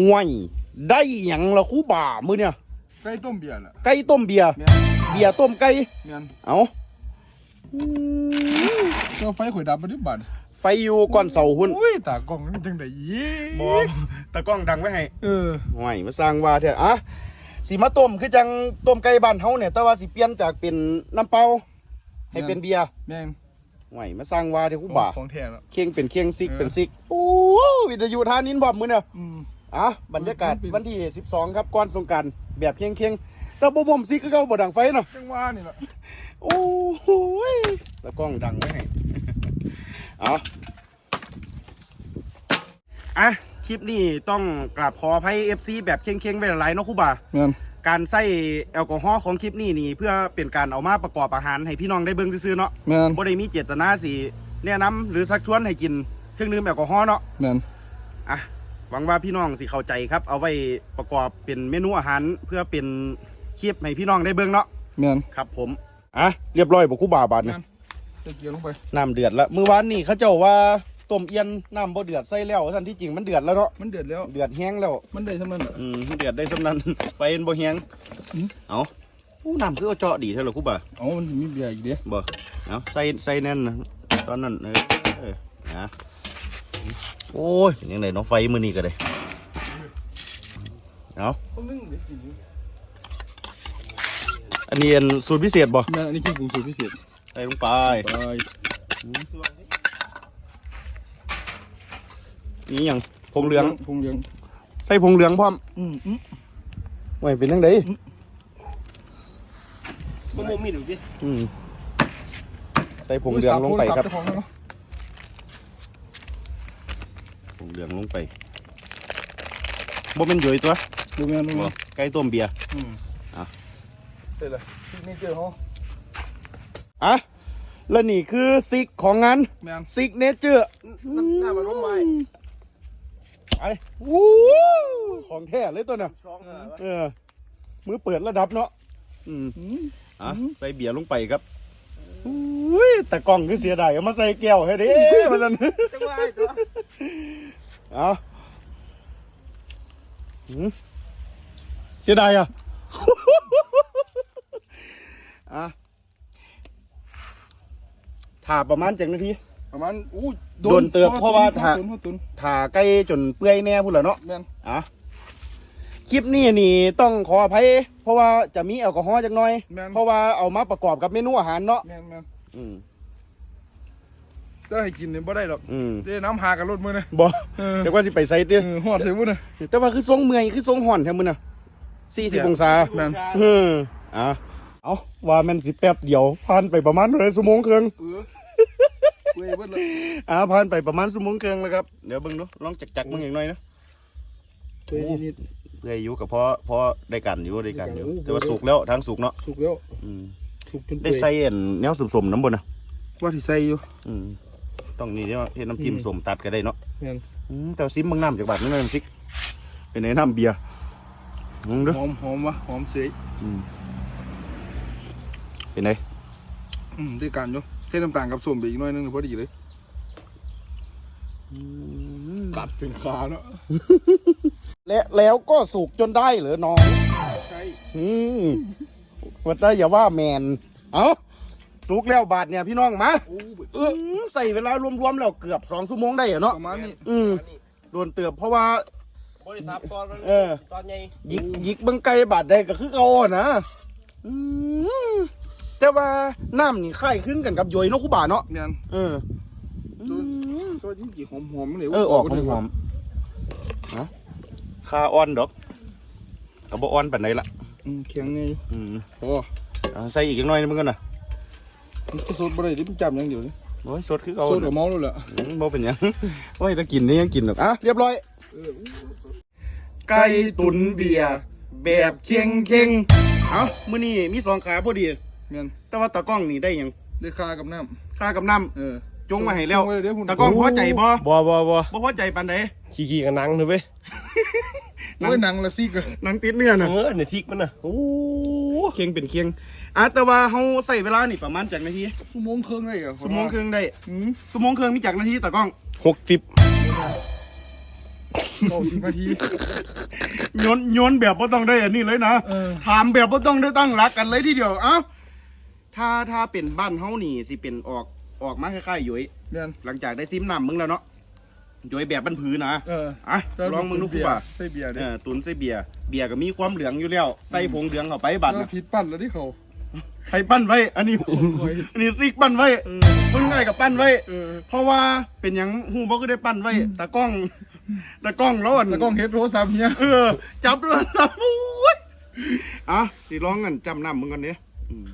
ห่วย ได้หยังละครู่บ่ามื้อเนี่ยไก่ต้มเบียร์ล่ะไก่ต้มเบียร์แม่นเบียร์ต้มไก่แม่นเอาเจ้าไฟข่อยดับบ่ได้บัดไฟอยู่ก่อนเสาหุ่นอุ้ยตากล้องมันจังได๋อีบอตะกล้องดังไว้ให้เออห่วยมาสร้างว่าเถอะอะสิมาต้มคือจังต้มไก่บ้านเฮาเนี่ย แต่ว่าสิเปลี่ยนจากเป็นน้ำเปล่าให้เป็นเบียร์แม่นห่วยมาสร้างว่าเถอะครู่บ่า ของแท้แล้ว เคียงเป็นเคียงซิกเออ เป็นซิก โอ้วิทยุทานินบอมมือเนี่ยอืม อะบรรยากาศมันเป็นวันที่12 ครับก่อนสงกรารแบบเคียงเคียงๆแต่บ่ผมซิกก็เขาบ่ดังไฟเนาะจังว่านี่ล่ะโอ้โหยแล้วกล้องดังไว้ให้เอาอะคลิปนี้ต้องกราบขออภัย FC แบบเคียงเคียงๆไว้หลายๆเนาะครูบาแม่นการใส่แอลกอฮอล์ของคลิปนี้นี่ เพื่อเป็นการเอามาประกอบอาหารให้พี่น้องได้เบิ่งซื่อๆเนาะแม่นบ่ได้มีเจตนาสิแนะนำหรือชักชวนให้กินเครื่องดื่มแอลกอฮอล์เนาะแม่นอะ หวังว่าพี่น้องสิเข้าใจครับ เอาไว้ประกอบเป็นเมนูอาหารเพื่อเป็นคลิปให้พี่น้องได้เบิ่งเนาะแม่นครับ ผมอะเรียบร้อยบ่ครู่บาบาดเนี่ยตะเกียบลงไปน้ำเดือดแล้วมื้อวานนี่เขาเจ้าว่าต้มเอียนน้ำบ่เดือดใส่แล้วท่านที่จริงมันเดือดแล้วเนาะมันเดือดแล้วเดือดแห้งแล้วมันได้เท่านั้นน่ะอืมมันเดือดได้สำนั้นไฟมันบ่แห้งอืมเอาอู้น้ำคือเอาเจาะดีเท่าไหร่ครู่บาเอ๋อมันมีเบียร์อีกเด้บ่เอาใส่ใส่แน่นนะตอนนั้นเออเออนะ โอ้ยยังไงเนาะไฟมื้อนี้ก็ได้เอาต้องนึ่งดิอันนี้อันสูตรพิเศษบ่แม่นอันนี้คือปรุงสูตรพิเศษใส่ลงไปไปนี่หยังผงเหลืองผงเหลือง ใส่ผงเหลืองพร้อมอืมอืมไว้เป็นจังไดมันโมมีดูดิอืมใส่ผงเหลืองลงไปครับ โทศัพท์ เจ้าของแล้วเนาะผงเหลืองลงไปบ่เป็นหย่อยตัวดูแม่นดูบ่แม่นไก่ต้มเบียร์ อืมอะ เสร็จแล้วนี่เจอเขาอะแล้วนี่คือซิกของงานแม่น ซิกเนเจอร์หน้ามันร่มไม้ ไอ้วู้ของแท้เลยตัวน่ะ สองหาเออ มือเปิดระดับเนาะอืม อืมอะใส่เบียร์ลงไปครับอุ้ยแต่กล่องคือเสียดายเอามาใส่แก้วให้เด้มาซั่นจังว่าไอ้ตัว เอาหืมเสียดายอะ อะถ่าประมาณเจ็ดนาที ประมาณอู้โดนเตือนเพราะว่าตุนถ้า ตุนตุนถ่าใกล้จนเปื่อยแน่พูดแล้วเนาะ แม่นอะ คลิปนี้นี่ต้องขออภัย เพราะว่าจะมีแอลกอฮอล์จักหน่อย แม่นเพราะว่าเอามาประกอบกับเมนูอาหารเนาะ แม่นแม่น อืม จะให้กินเนี่ยบ่ได้หรอกอืม เด้น้ำหากันรถมือนะ บ่เออ เดี๋ยวว่าสิไปใส่เด้อเออหอดใส่บุ้นนะ แต่ว่าคือทรงเมื่อยคือทรงห่อนแท้มื้อน่ะ40องศาแม่นอออะเอาว่าแมันสิแป๊บเดียวผ่านไปประมาณเท่าไหรชั่วโมงครึ่ง เออเว้ยเบิดเลยอ่าผ่านไปประมาณชั่วโมงครึ่งแล้วครับ เดี๋ยวเบิ่งดูลองจักจักๆมึงอีกหน่อยนะเว้ยนิด เพื่ออยู่กับพอพอได้กันอยู่ได้กันอยู่โอ้โหแต่ว่าสุกแล้วทางสุกเนาะสุกแล้วอืมสุกจนได้เปื่อยใส่อันแนวสมๆน้ำบนนะว่าที่ใส่อยู่อืม ต้องนี่เนาะเฮ็ดน้ำจิ้มอืมสมตัดก็ได้เนาะแม่นอืมแต่ว่าซิมเบางน้ำจากบาทนึงเลยซิกเป็นไงน้ำเบียร์มึงดูหอมหอมวะหอมเสยอืมเป็นไงอืมด้วยกันอยู่เส้นน้ำตาลกับส้มไปอีกหน่อยนึงพอดีเลย กัดเป็นขาเนาะและแล้วก็สุกจนได้เหรอน้อง ใช่ อืมว่าแต่อย่าว่าแมน เอา สุกแล้วบาทเนี่ยพี่น้องมาโอ้ยเออือมใส่เวลารวมๆแล้วเกือบสองชั่วโมงได้เหรอเนาะประมาณนี้อืมโดนเตือบเพราะว่าบริษัทตอนมันเออตอนไงยิกยิกเบังไกลบาทได้ก็คือเอาอะนะอืมแต่ว่าน้ำนี่คล้ายขึ้นกันกับโยยเนาะครูบาเนาะแม่นเอออืมตัวจริงๆหอมหอมๆเลยเออออกหอมๆนะคาอ่อนดอกเอาบ่อ่อนปานใดละอืมแข็งไงอยู่อืมโอ้เอาใส่อีกจักหน่อยนึงมันกันนะ มันก็สดบ่ได้ที่มันจำอย่างเดียวเลยโอ้ยสดคือเอาสดกับเมาแล้วแหละอืมบ่เป็นหยังโอ้ยถ้ากินนี่ยังกินหรอกอะเรียบร้อยเออไก่ตุนเบียร์แบบเค็งเค็งๆเอามื้อนี้มีสองขาพอดีแม่นแต่ว่าตากล้องนี่ได้หยังได้คากับน้ค่ากับน้ำเออำจงมาให้แล้วจงไเดี๋ยวคุณตากล้องพอใจบ่บ่บ่บ่บ่พอใจปานใดขี้ขี้กันนังเถอะเว้ยโอ้ยหนังละซิกอะหนังติดเนื้อน่ะเออในซิกมันน่ะโอ้ เคียงเป็นเคียงอะแต่ว่าเฮาใส่เวลานี่ประมาณจักนาทีชั่วโมงครึ่งได้เหรอชั่วโมงครึ่งได้อืมชั่วโมงครึ่งมีจักนาทีตากล้องหกสิบเก้าสิบนาทีโยนโยนแบบว่าต้องได้อันนี้เลยนะเออถามแบบว่าต้องได้ตั้งรักกันเลยทีเดียวเอ้าถ้าถ้าเป็นบ้านเฮานี่สิเป็นออกออกมาคล้ายๆยุ้ยแม่นหลังจากได้ซิมน้ำมึงแล้วเนาะ ยุ้ยแบบบ้านผือนะเอออะลองมึงดูคู่ป่ะใส่เบียร์เอเด้อตุนใส่เบียร์เบียร์ก็มีความเหลืองอยู่แล้วใส่ผงเหลืองเข้าไปบัดแล้วน่ะผิดปั้นแล้วที่เขาใครปั้นไว้ อันนี้โอ้ยอันนี้ซิกปั้นไว้มึงไงกับปั้นไว้เออเพราะว่าเป็นหยังหูบ่ก็ได้ปั้นไว้ตากล้องตากล้องแล้วอันแล้วก็เฮ็ดโทรศัพท์เนี่ยเออจับด้วยนะโอ้ยอะสิร้องกันจำน้ำมึงกันเนี้ยอืม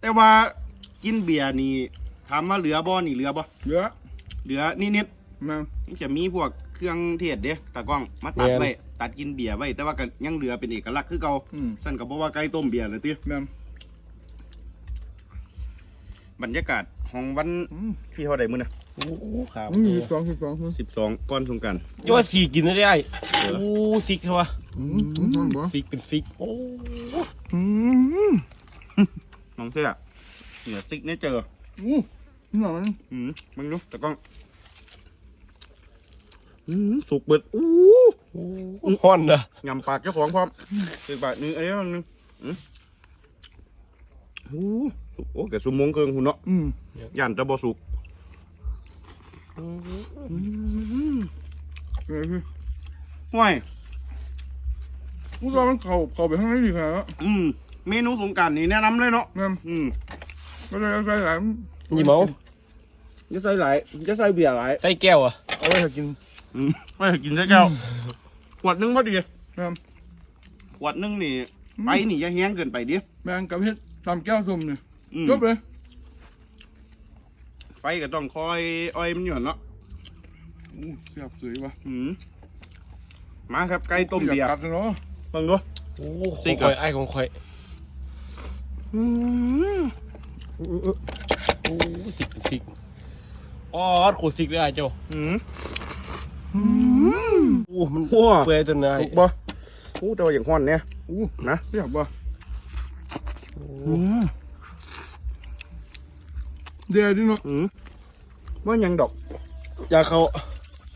แต่ว่ากินเบียร์นี่ ถามว่าเหลือบ่นี่เหลือบ่เหลือเหลือนิดแม่นๆมันจะมีพวกเครื่องเทศเด้ตากล้องมาตัดไว้ตัดกินเบียร์ไว้แต่ว่าก็ยังเหลือเป็นเอกลักษณ์คือเก่าอืมสั่นก็บอกว่าไก่ต้มเบียร์เลยติแม่นบรรยากาศของวันอืมที่เท่าใดมื้อน่ะโอ้ครับอืมมีสองสิบสองคน12ก่อนสงกรานต์จะว่าสีกินได้ไอ้โอ้ซิกเท่าวะอืมอืมอืมบ่ซิกเป็นซิกโอ้อืมน้องเสื้อเหนือซิกเนเจอร์อู้ นี่หน่อยมันอืมมึงดูตากล้องอืมสุกเบิดอู้ฮ้อนนะยำปากเจ้าของพร้อมสิบบาทหนึงอันนี้อันหนึงอืมโอ้สุกโอ้แกสุมงเคิงหุ่นเนาะอืมย่านจะบ่สุกเออคือห้วยผู้ชายมันเข้าเข้าไปข้างในดีครับอืม เมนูสงกรารนี่แนะนำเลยเนาะแม่นอืมก็เลยเอาใส่หลาย ยี่เมาจะใส่หลายจะใส่เบียร์หลายใส่แก้วอะเอาไว้ให้กินอืมไม่ให้กินใส่แก้วขวดหนึงพอดีแม่นขวดหนึงนี่ไปนี่อย่าแห้งเกินไปดิแม่งกับเฮ็ดตามแก้วส้มนี่อืมจบเลยไฟก็ต้องคอยอ้อยมันอยู่หั่นเนาะอู้เสียบสวยว่ะอืมมาครับไก่ต้มเบียร์อากกัดเนาะเบิ่งดูโอ้ซิซิกกอะไอ้ของข่อย อืมเออเออโอ้ซิกเป็นซิกอ๋อโคตรซิกเลยไอ้เจ้าอืมโอ้มันหัวเปื่อยจนนายสุกบ่โอ้แต่ว่าอย่างฮ้อนเนี่ยอู้นะเสียบว่ะอืมเดี๋ยวดิเนาะอืมว่าหยังดอกอยากเขา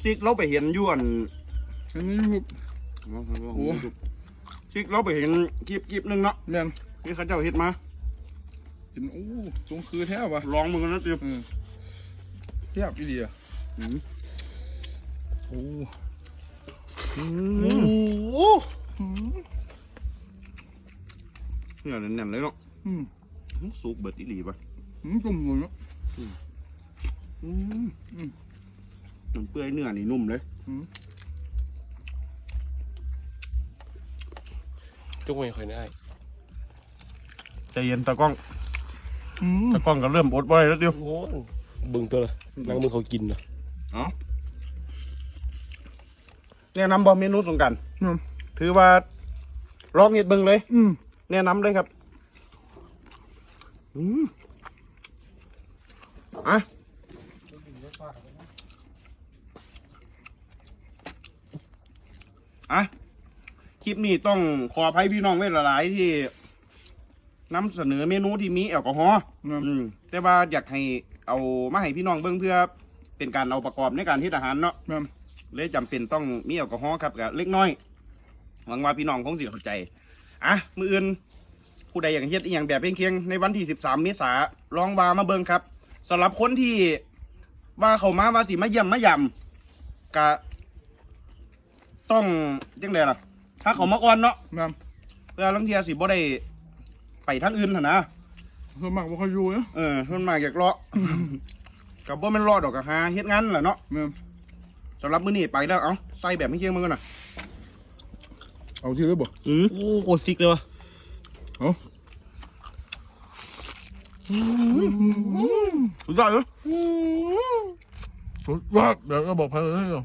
ซิกเราไปเห็นอยู่อันอันนี้พวกโอ้ซิกเราไปเห็นคลิปคลิปหนึงเนาะแม่นนี่เขาเจ้าเฮ็ดมา กินอู้สงคือแท้ว่ะลองมึงกันนะติวเออเสียบอีเดียอืมโอ้โอ้เนี่ยแน่นๆเลยเนาะอืมสุกเบิดอีหลีป่ะอืมจุ่มเลยเนาะอืมอืมมันเปื่อยเนื้อนี่นุ่มเลยจุกไม่ค่อยได้ใจเย็นตากล้องอืม ตากล้องก็เริ่มอดบ่ได้แล้วติวโอ้เบิ่งตัวละนั่งมึงเขากินนะเอ้าแนะนำบ่เมนูสงกรารอืมถือว่าลองเฮ็ดเบิ่งเลย อืมแนะนำเลยครับอืมอะอะคลิปนี้ต้องขออภัยพี่น้องไว้หลายๆที่ นำเสนอเมนูที่มีแอลกอฮอล์นั่นอืมแต่ว่าอยากให้เอามาให้พี่น้องเบิ่งเพื่อ เป็นการเอาประกอบในการเฮ็ดอาหารเนาะแม่นเลยจำเป็นต้องมีแอลกอฮอล์ครับกับเล็กน้อยหวังว่าพี่น้องคงสิเข้าใจอะมืออื่น ผู้ใดอยากเฮ็ดอีหยังแบบเพียงๆในวันที่ 13 เมษาลองวามาเบิ่งครับสำหรับคนที่ว่าเขามาว่าสิมาเยี่ยมมายำกะต้องจังไดล่ะ ถ้าเขามาก่อนเนาะ แม่น เพื่อลังเทียสิบ่ได้ ไปทางอื่นหั่นนะส่วนมากบ่ค่อยอยู่เนาะเออมันมากอยากเลาะ กับบ่แม่นเลาะดอกกะหาเฮ็ดงานแหละเนาะแม่นสำหรับมื้อนี้ไปแล้วเอ้าใส่แบบไม่เคียงมันก่อนน่ะเอาที่เลยบ่อืมโอ้โคตรซิกเลยวะสุดยอดเลยสุดยอดเดี๋ยวก็บอกไปเลยเนาะ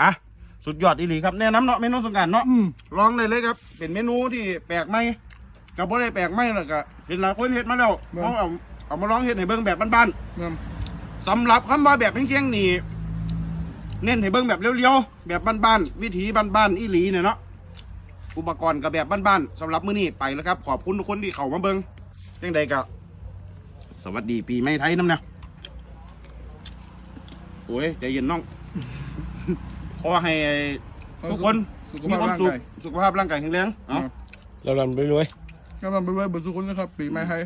อะสุดยอดอีหลีครับแนะนำเนาะเมนูสงกรารเนาะอืม ลองได้เลยครับ เป็นเมนูที่แปลกใหม่ กับบ่ได้แปลกใหม่หรอกก็เป็นหลายคนเฮ็ดมาแล้วเขาเอาเอามาลองเฮ็ดให้เบิ่งแบบบ้านแม่นๆสำหรับคำว่าแบบเคียงๆนี่เน้นให้เบิ่งแบบเรียวๆแบบบ้านๆวิถีบ้านๆอีหลีเนี่ยเนาะอุปกรณ์กับแบบบ้านๆสำหรับมื้อนี้ไปแล้วครับ ขอบคุณทุกคนที่เข้ามาเบิ่งจังใดก็สวัสดีปีใหม่ไทยน้ำนะโอ้ยใจเย็นน้อง ขอให้ทุกคน สุขมีภาพความร่างสุขกาย สุขภาพร่างกายแข็งแรงเอ้า เราลำไปรวย ก็มันไปไว้บนสุขุนนะครับปีใหม่ไทย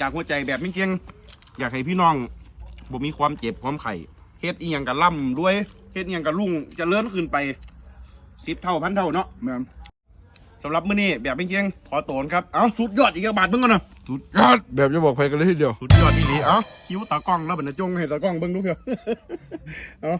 จากหัวใจแบบไม่เกียง อยากให้พี่น้องบ่มีความเจ็บความไข่เฮ็ดอีหยังกับล่ำด้วยเฮ็ดอีหยังกับลุ่งเจะเลื่อนขึ้นไปสิบเท่าพันเท่าเนาะแม่นสำหรับมื้อนี้แบบไม่เกียงขอโตนครับเอ้าสุดยอดอีกกระบาดเบิ่งก่อนนะสุดยอดแบบจะบอกใครกันเลยทีเดียว สุดยอดอีหลีเอ้าคิ้วตากล้องแล้วบัดนะจงให้ตากล้องเบิ่งดูเถอะเอ้า